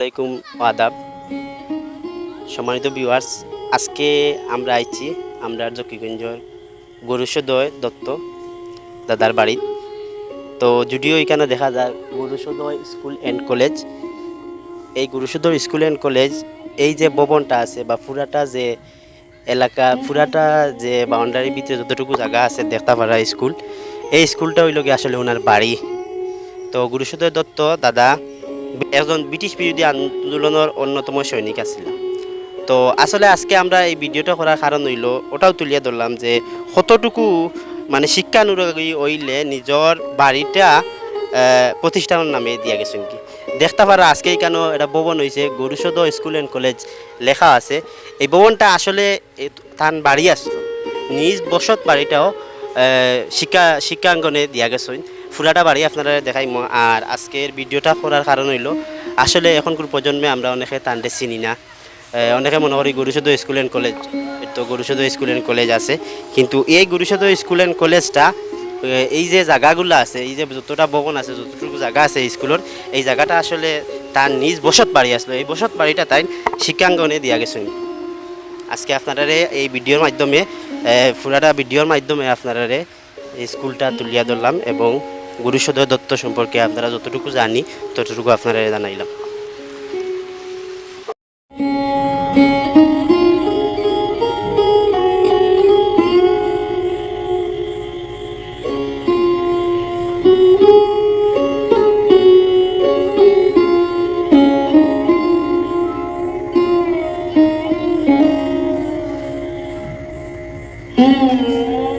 আলাইকুম আদাব। সম্মানিত ভিউয়ার্স আজকে আমরা আইছি আমরা জকিগঞ্জর গরুসদয় দত্ত দাদার বাড়ি। তো যদিও এখানে দেখা যায় গরুসদয় স্কুল অ্যান্ড কলেজ এই গরুসদয় স্কুল অ্যান্ড কলেজ এই যে ভবনটা আছে বা পুরাটা যে এলাকা পুরাটা যে বাউন্ডারির ভিতরে যতটুকু জায়গা আছে দেখতে পারা স্কুল, এই স্কুলটা হইল গিয়ে আসলে ওনার বাড়ি। তো গুরুসদয় দত্ত দাদা একজন ব্রিটিশ বিরোধী আন্দোলনের অন্যতম সৈনিক আছিল। তো আসলে আজকে আমরা এই ভিডিওটা করার কারণ হইল, ওটাও তুলিয়া ধরলাম যে কতটুকু মানে শিক্ষানুরাগী হইলে নিজের বাড়িটা প্রতিষ্ঠানের নামে দিয়া গেছেন কি দেখতে পারা আজকে কেন এটা ভবন হয়েছে গরুসদ স্কুল অ্যান্ড কলেজ লেখা আছে। এই ভবনটা আসলে তার বাড়ি আসলো নিজ বসত বাড়িটাও শিক্ষা, শিক্ষাঙ্গনে দিয়া গেছেন ফুলাটা বাড়ি আপনারা দেখাই আর আজকের ভিডিওটা করার কারণ হইল, আসলে এখনকার প্রজন্মে আমরা অনেকে তান্ডে চিনি না। অনেকে মনে করি গরুসদ স্কুল অ্যান্ড কলেজ, তো গরুসদ স্কুল অ্যান্ড কলেজ আছে। কিন্তু এই গরুসদ স্কুল অ্যান্ড কলেজটা এই যে জায়গাগুলো আছে, এই যে যতটা ভবন আছে, যতটুকু জায়গা আছে স্কুলের, এই জায়গাটা আসলে তার নিজ বসত বাড়ি আসলো। এই বসত বাড়িটা তাই শিক্ষাঙ্গনে দিয়া গেছেন আজকে আপনারা এই ভিডিওর মাধ্যমে পুরাটা ভিডিওর মাধ্যমে আপনারা স্কুলটা তুলিয়া ধরলাম এবং গুরুসদয় দত্ত সম্পর্কে আপনারা যতটুকু জানি ততটুকু আপনারা জানাইলাম Thank mm -hmm. you.